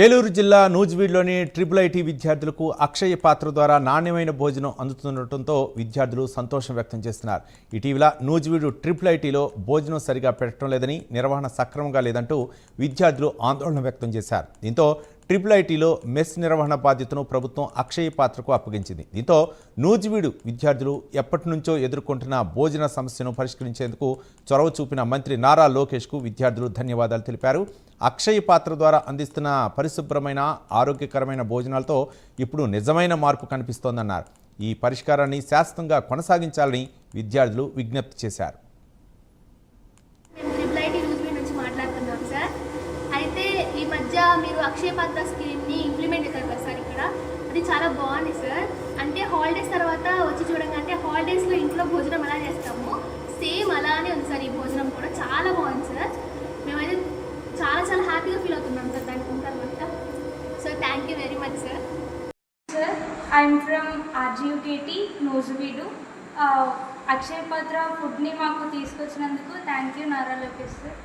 ఏలూరు జిల్లా నూజివీడ్లోని triple IT విద్యార్థులకు అక్షయ పాత్ర ద్వారా నాణ్యమైన భోజనం అందుతుండటంతో విద్యార్థులు సంతోషం వ్యక్తం చేస్తున్నారు. ఇటీవల నూజివీడు ట్రిపుల్ ఐటీలో భోజనం సరిగా పెట్టడం లేదని నిర్వహణ సక్రమంగా లేదంటూ విద్యార్థులు ఆందోళన వ్యక్తం చేశారు. దీంతో ట్రిపుల్ ఐటీలో మెస్ నిర్వహణ బాధ్యతను ప్రభుత్వం అక్షయ పాత్రకు అప్పగించింది. దీంతో నూజివీడు విద్యార్థులు ఎప్పటి నుంచో ఎదుర్కొంటున్న భోజన సమస్యను పరిష్కరించేందుకు చొరవ చూపిన మంత్రి నారా లోకేష్కు విద్యార్థులు ధన్యవాదాలు తెలిపారు. అక్షయ పాత్ర ద్వారా అందిస్తున్న పరిశుభ్రమైన ఆరోగ్యకరమైన భోజనాలతో ఇప్పుడు నిజమైన మార్పు కనిపిస్తోందన్నారు. ఈ పరిష్కారాన్ని శాశ్వతంగా కొనసాగించాలని విద్యార్థులు విజ్ఞప్తి చేశారు మేము ట్రిపుల్ ఐటీ న్యూస్ నుంచి మాట్లాడుతున్నాం సార్ అయితే ఈ మధ్య మీరు అక్షయ పాత్ర స్కీమ్ని ఇంప్లిమెంట్ చేశారు కదా సార్ ఇక్కడ? అది చాలా బాగుంది సార్. అంటే హాలిడేస్ తర్వాత వచ్చి చూడంగా అంటే హాలిడేస్లో ఇంట్లో భోజనం ఎలా చేస్తాము సేమ్ అలానే ఉంది సార్ ఈ భోజనం కూడా. చాలా బాగుంది సార్. మేమైతే చాలా చాలా హ్యాపీగా ఫీల్ అవుతున్నాం సార్ దానికి తర్వాత so thank you very much sir. Sir I'm from RGUTT, Nuzvid. Akshaya Patra ఫుడ్ని మాకు తీసుకొచ్చినందుకు thank you Nara Lokesh sir.